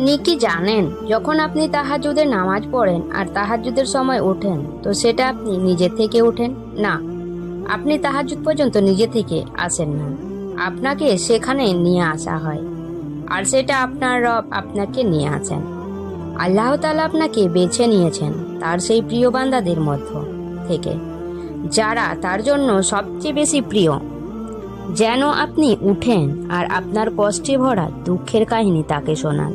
আপনি কি জানেন, যখন আপনি তাহাজুদের নামাজ পড়েন আর তাহাজুদের সময় ওঠেন, তো সেটা আপনি নিজে থেকে ওঠেন? না, আপনি তাহাজুদ পর্যন্ত নিজে থেকে আসেন না। আপনাকে সেখানে নিয়ে আসা হয়, আর সেটা আপনার রব আপনাকে নিয়ে আসেন আল্লাহ তালা আপনাকে বেছে নিয়েছেন তার সেই প্রিয় বান্দাদের মধ্য থেকে, যারা তার জন্য সবচেয়ে বেশি প্রিয়। যেন আপনি উঠেন আর আপনার কষ্টে ভরা দুঃখের কাহিনী তাকে শোনান।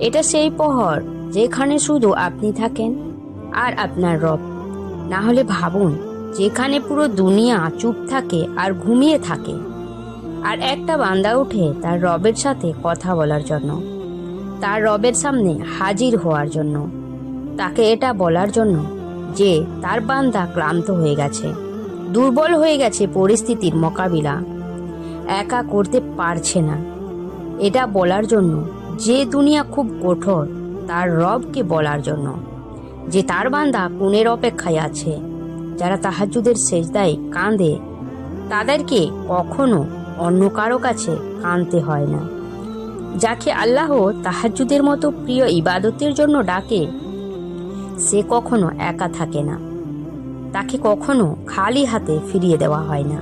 এটা সেই পহর যেখানে শুধু আপনি থাকেন আর আপনার রব। না হলে ভাবুন, যেখানে পুরো দুনিয়া চুপ থাকে আর ঘুমিয়ে থাকে। আর একটা বান্দা উঠে তার রবের সাথে কথা বলার জন্য। তার রবের সামনে হাজির হওয়ার জন্য। তাকে এটা বলার জন্য যে তার বান্দা ক্লান্ত হয়ে গেছে, দুর্বল হয়ে গেছে পরিস্থিতির মোকাবিলা। একা করতে পারছে না। এটা বলার জন্য যে দুনিয়া খুব কঠোর, তার রবকে বলার জন্য। যে তার বান্দা পুনের অপেক্ষায় আছে, যারা তাহাজুদের সেজদায় কাঁদে, তাদেরকে কখনো অন্য কারও কাছে কাঁদতে হয় না। যাকে আল্লাহ তাহাজুদের মতো প্রিয় ইবাদতের জন্য ডাকে, সে কখনো একা থাকে না। তাকে কখনো খালি হাতে ফিরিয়ে দেওয়া হয় না।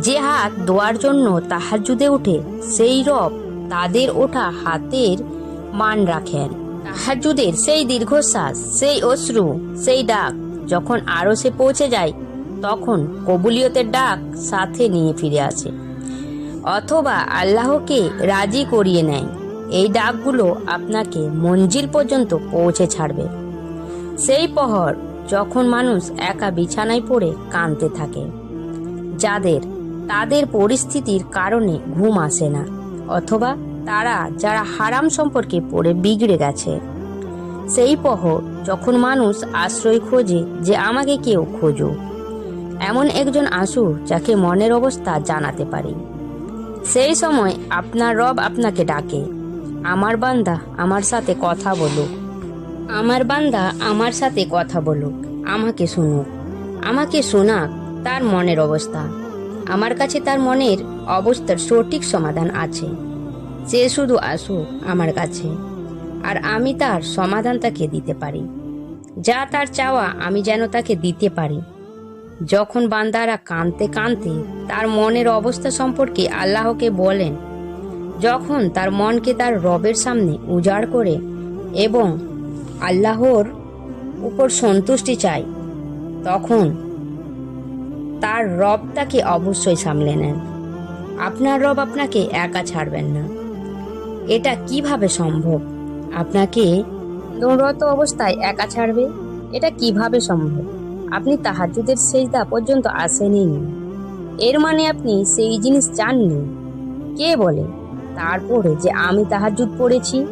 যে হাত দোয়ার জন্য তাহাজুদে উঠে, সেই রব তাদের ওঠা হাতের মান রাখেন। তাহাজুদের সেই দীর্ঘশ্বাস, সেই অশ্রু, সেই ডাক যখন আরও সে পৌঁছে যায়, তখন কবুলিয়তের ডাক সাথে নিয়ে ফিরে আসে। অথবা আল্লাহকে রাজি করিয়ে নেয়। এই ডাকগুলো আপনাকে মঞ্জিল পর্যন্ত পৌঁছে ছাড়বে। সেই পহর যখন মানুষ একা বিছানায় পড়ে কাঁদতে থাকে, যাদের, তাদের পরিস্থিতির কারণে ঘুম আসে না। অথবা তারা যারা হারাম সম্পর্কে পড়ে বিগড়ে গেছে। সেই পহর যখন মানুষ আশ্রয় খোঁজে যে আমাকে কেউ খোঁজো। এমন একজন আসু যাকে মনের অবস্থা জানাতে পারি। সেই সময় আপনার রব আপনাকে ডাকে, আমার বান্দা, আমার সাথে কথা বলুক আমার বান্দা, আমার সাথে কথা বলুক আমাকে শুনুক আমাকে শোনাক তার মনের অবস্থা। আমার কাছে তার মনের অবস্থার সঠিক সমাধান আছে। সে শুধু আসুক আমার কাছে, আর আমি তার সমাধান তাকে দিতে পারি। যা তার চাওয়া, আমি যেন তাকে দিতে পারি। যখন বান্দারা কাঁদতে কাঁদতে তার মনের অবস্থা সম্পর্কে আল্লাহকে বলেন, যখন তার মনকে তার রবের সামনে উজাড় করে এবং আল্লাহর উপর সন্তুষ্টি চায়, তখন তার রব তাকে অবশ্যই সামলে নেন। আপনার রব আপনাকে একা ছাড়বেন না। এটা কীভাবে সম্ভব? আপনাকে দৌড়ত অবস্থায় একা ছাড়বে? এটা কীভাবে সম্ভব? আপনি তাহাজুদের সেজদা পর্যন্ত আসেনি এর মানে আপনি সেই জিনিস চাননি। কে বলে? তারপরে যে আমি তাহাজুদ পড়েছি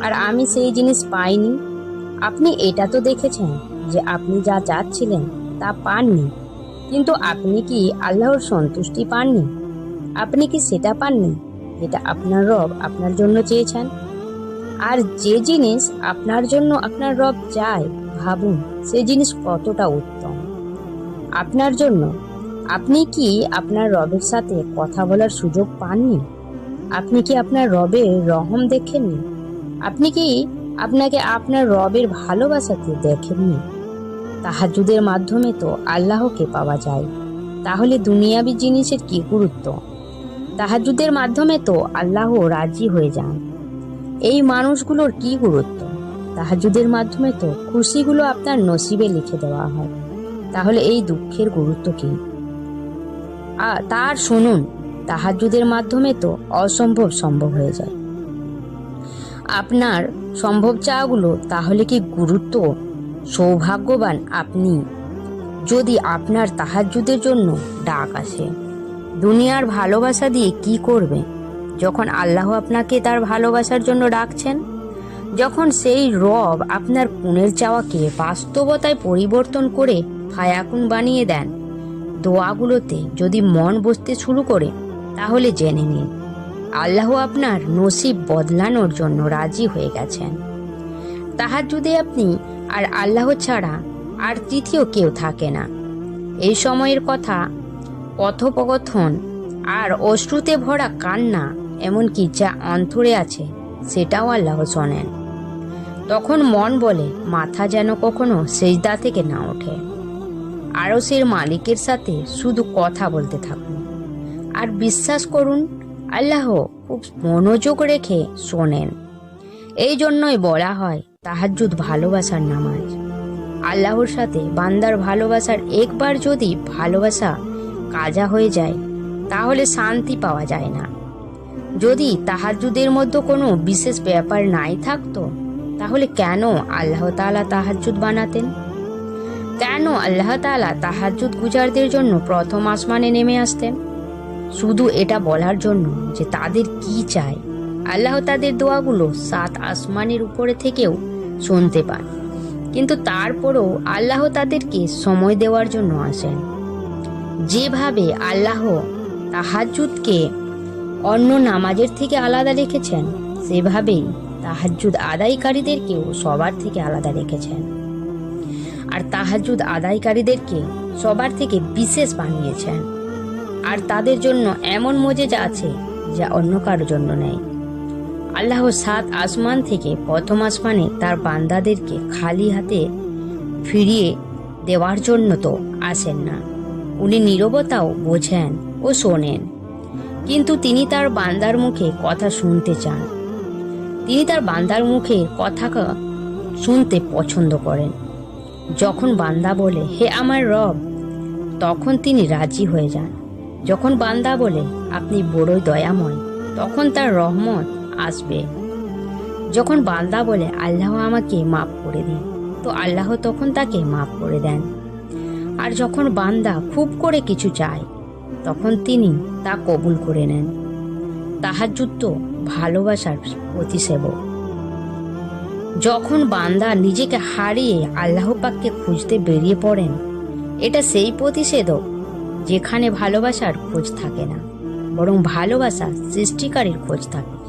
আর আমি সেই জিনিস পাইনি। আপনি এটা তো দেখেছেন যে আপনি যা চাচ্ছিলেন তা পাননি। কিন্তু আপনি কি আল্লাহর সন্তুষ্টি পাননি? আপনি কি সেটা পাননি যেটা আপনার রব আপনার জন্য চেয়েছেন? আর যে জিনিস আপনার জন্য আপনার রব চায়, ভাবুন সে জিনিস কতটা উত্তম। আপনার জন্য। আপনি কি আপনার রবের সাথে কথা বলার সুযোগ পাননি? আপনি কি আপনার রবের রহম দেখেননি? আপনি কি আপনাকে আপনার রবের ভালোবাসাতে দেখেননি? তাহাজুদের মাধ্যমে তো আল্লাহকে পাওয়া যায়। তাহলে দুনিয়াবি জিনিসের কি গুরুত্ব? তাহাজুদের মাধ্যমে তো আল্লাহ রাজি হয়ে যান। এই মানুষগুলোর কি গুরুত্ব? তাহাজুদের মাধ্যমে তো খুশিগুলো আপনার নসিবে লিখে দেওয়া হয়। তাহলে এই দুঃখের গুরুত্ব কি? তার শুনুন তাহাজুদের মাধ্যমে তো অসম্ভব সম্ভব হয়ে যায়। আপনার সম্ভব চাওয়াগুলো তাহলে কি গুরুত্ব? সৌভাগ্যবান আপনি। যদি আপনার তাহাজুদের জন্য ডাক আসে, দুনিয়ার ভালোবাসা দিয়ে কি করবে? যখন আল্লাহ আপনাকে তার ভালোবাসার জন্য ডাকছেন, যখন সেই রব আপনার কুনের চাওয়াকে বাস্তবতায় পরিবর্তন করে ফায়াকুন বানিয়ে দেন, দোয়াগুলোতে যদি মন বসতে শুরু করে, তাহলে জেনে নিন, আল্লাহ আপনার নসিব বদলানোর জন্য রাজি হয়ে গেছেন। তাহার যদি আপনি আর আল্লাহ ছাড়া আর তৃতীয় কেউ থাকে না। এই সময়ের কথা, কথোপকথন আর অশ্রুতে ভরা কান্না এমনকি যা অন্তরে আছে, সেটাও আল্লাহ শোনেন। তখন মন বলে, মাথা যেন কখনো সেজদা থেকে না ওঠে। আরসের মালিকের সাথে শুধু কথা বলতে থাকুন। আর বিশ্বাস করুন, আল্লাহ খুব মনোযোগ রেখে শোনেন। এই জন্যই বলা হয় তাহাজ্জুদ ভালোবাসার নামাজ। আল্লাহর সাথে বান্দার ভালোবাসার একবার যদি ভালোবাসা কাজা হয়ে যায়, তাহলে শান্তি পাওয়া যায় না। যদি তাহাজ্জুদের মধ্যে কোনো বিশেষ ব্যাপার নাই থাকতো, তাহলে কেন আল্লাহ তাআলা তাহাজ্জুদ বানাতেন? কেন আল্লাহ তাআলা তাহাজ্জুদ গুজারদের জন্য প্রথম আসমানে নেমে আসতেন? শুধু এটা বলার জন্য যে তাদের কি চায়? আল্লাহ তাদের দোয়াগুলো সাত আসমানের উপরে থেকেও শুনতে পান। কিন্তু তারপরও আল্লাহ তাদেরকে সময় দেওয়ার জন্য আসেন। যেভাবে আল্লাহ তাহাজ্জুদকে অন্য নামাজের থেকে আলাদা রেখেছেন, সেভাবেই তাহাজ্জুদ আদায়কারীদেরকেও সবার থেকে আলাদা রেখেছেন। আর তাহাজ্জুদ আদায়কারীদেরকে সবার থেকে বিশেষ বানিয়েছেন। আর তাদের জন্য এমন মজেজা আছে যা অন্য কারোর জন্য নেই। আল্লাহ সাত আসমান থেকে প্রথম আসমানে তার বান্দাদেরকে খালি হাতে ফিরিয়ে দেওয়ার জন্য তো আসেন না। উনি নীরবতাও বোঝেন ও শোনেন। কিন্তু তিনি তার বান্দার মুখে কথা শুনতে চান। তিনি তার বান্দার মুখে কথা শুনতে পছন্দ করেন। যখন বান্দা বলে, হে আমার রব, তখন তিনি রাজি হয়ে যান। যখন বান্দা বলে, আপনি বড়ই দয়াময়, তখন তার রহমত আসবে। যখন বান্দা বলে, আল্লাহ আমাকে মাফ করে দিন, তো আল্লাহ তখন তাকে মাফ করে দেন। আর যখন বান্দা খুব করে কিছু চায়, তখন তিনি তা কবুল করে নেন। তাহাজ্জুদ তো ভালোবাসার প্রতিসেবক। যখন বান্দা নিজেকে হারিয়ে আল্লাহ পাককে খুঁজতে বেরিয়ে পড়েন, এটা সেই প্রতিষেধক যেখানে ভালোবাসার খোঁজ থাকে না, বরং ভালোবাসা সৃষ্টিকারীর খোঁজ থাকে।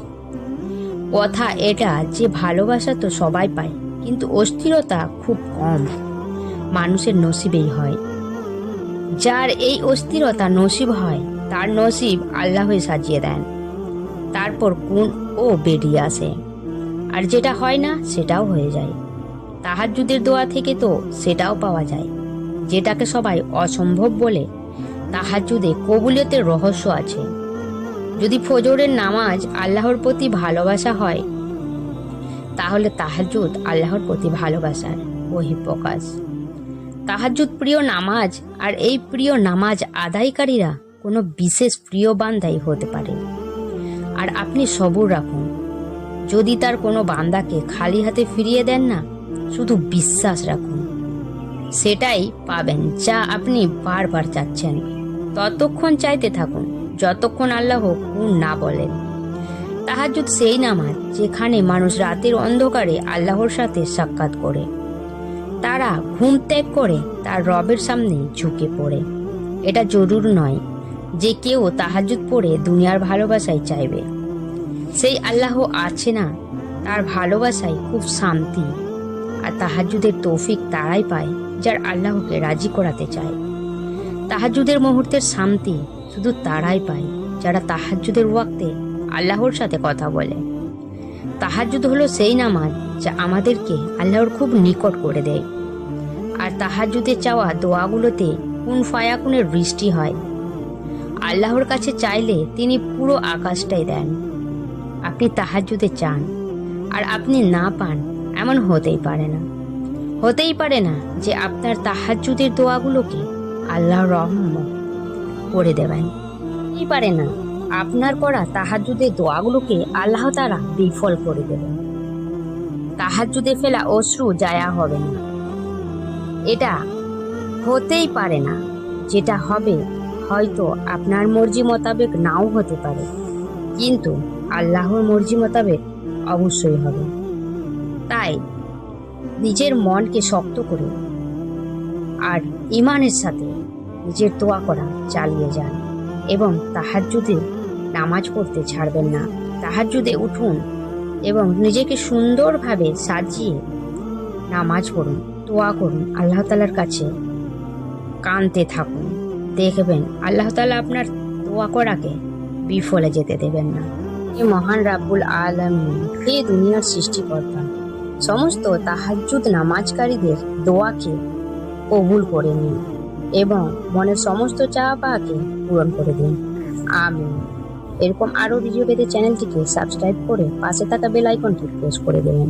কথা এটা যে ভালোবাসা তো সবাই পায়, কিন্তু অস্থিরতা খুব কম। মানুষের নসিবেই হয়। যার এই অস্থিরতা নসিব হয়, তার নসিব আল্লাহই সাজিয়ে দেন। তারপর কোন ও বেরিয়ে আসে আর যেটা হয় না, সেটাও হয়ে যায়। তাহাজ্জুদের দোয়া থেকে তো সেটাও পাওয়া যায়। যেটাকে সবাই অসম্ভব বলে, তাহাজ্জুদে কবুলিয়তের রহস্য আছে। যদি ফজরের নামাজ আল্লাহর প্রতি ভালোবাসা হয়, তাহলে তাহাজ্জুদ আল্লাহর প্রতি ভালোবাসার বহিঃপ্রকাশ। তাহাজ্জুদ প্রিয় নামাজ আর এই প্রিয় নামাজ আদায়কারীরা কোনো বিশেষ প্রিয় বান্দাই হতে পারে। আর আপনি সবুর রাখুন। যদি তার কোনো বান্দাকে খালি হাতে ফিরিয়ে দেন না, শুধু বিশ্বাস রাখুন। সেটাই পাবেন যা আপনি বারবার চাচ্ছেন। ততক্ষণ চাইতে থাকুন। যতক্ষণ আল্লাহ কোন না বলেন। তাহাজ্জুদ সেই নামাজ যেখানে মানুষ রাতের অন্ধকারে আল্লাহর সাথে সাক্ষাৎ করে। তারা ঘুম ত্যাগ করে, তার রবের সামনে ঝুঁকে পড়ে। এটা জরুর নয় যে কেউ তাহাজ্জুদ পড়ে দুনিয়ার ভালোবাসাই চাইবে। সেই আল্লাহ আছে না, তার ভালোবাসায় খুব শান্তি। আর তাহাজ্জুদের তৌফিক তারাই পায়, যার আল্লাহকে রাজি করাতে চায়। তাহাজ্জুদের মুহূর্তের শান্তি শুধু তারাই পায়, যারা তাহাজ্জুদের ওয়াক্তে আল্লাহর সাথে কথা বলে। তাহাজ্জুদ হলো সেই নামাজ যা আমাদেরকে আল্লাহর খুব নিকট করে দেয়। আর তাহাজ্জুদে চাওয়া দোয়াগুলোতে কোন ফায়াকুনের বৃষ্টি হয়? আল্লাহর কাছে চাইলে তিনি পুরো আকাশটাই দেন। আপনি তাহাজ্জুদে চান, আর আপনি না পান এমন হতেই পারে না। হতেই পারে না যে আপনার তাহাজ্জুদের দোয়াগুলোকে আল্লাহ রহম করে দেবেন। কি পারে না। আপনার করা তাহাজ্জুদের দোয়াগুলোকে আল্লাহ তারা বিফল করে দেবেন। তাহাজ্জুদে ফেলা অশ্রু জায়া হবে না। এটা হতেই পারে না। যেটা হবে, হয়তো আপনার মর্জি মোতাবেক নাও হতে পারে। কিন্তু আল্লাহর মর্জি মোতাবেক অবশ্যই হবে। তাই নিজের মনকে শক্ত করুন। আর ইমানের সাথে নিজের দোয়া করা চালিয়ে যান এবং তাহাজ্জুদে নামাজ পড়তে ছাড়বেন না। তাহাজ্জুদে উঠুন এবং নিজেকে সুন্দরভাবে সাজিয়ে নামাজ পড়ুন, দোয়া করুন, আল্লাহ তালার কাছে কানতে থাকুন। দেখবেন আল্লাহ তালা আপনার দোয়া করাকে বিফলে যেতে দেবেন না। হে মহান রাব্বুল আলমিন, হে দুনিয়ার সৃষ্টিকর্তা, সমস্ত তাহাজ্জুদ নামাজকারীদের দোয়াকে কবুল করে নিন। এবং মনের সমস্ত চাওয়া পাওয়াকে পূরণ করে দিন। আমি এরকম আরও ভিডিও পেতে চ্যানেলটিকে সাবস্ক্রাইব করে পাশে থাকা বেল আইকনটি প্রেস করে দেবেন।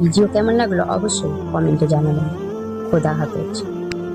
ভিডিও কেমন লাগল অবশ্যই কমেন্টে জানাবেন। খোদা হাফেজ।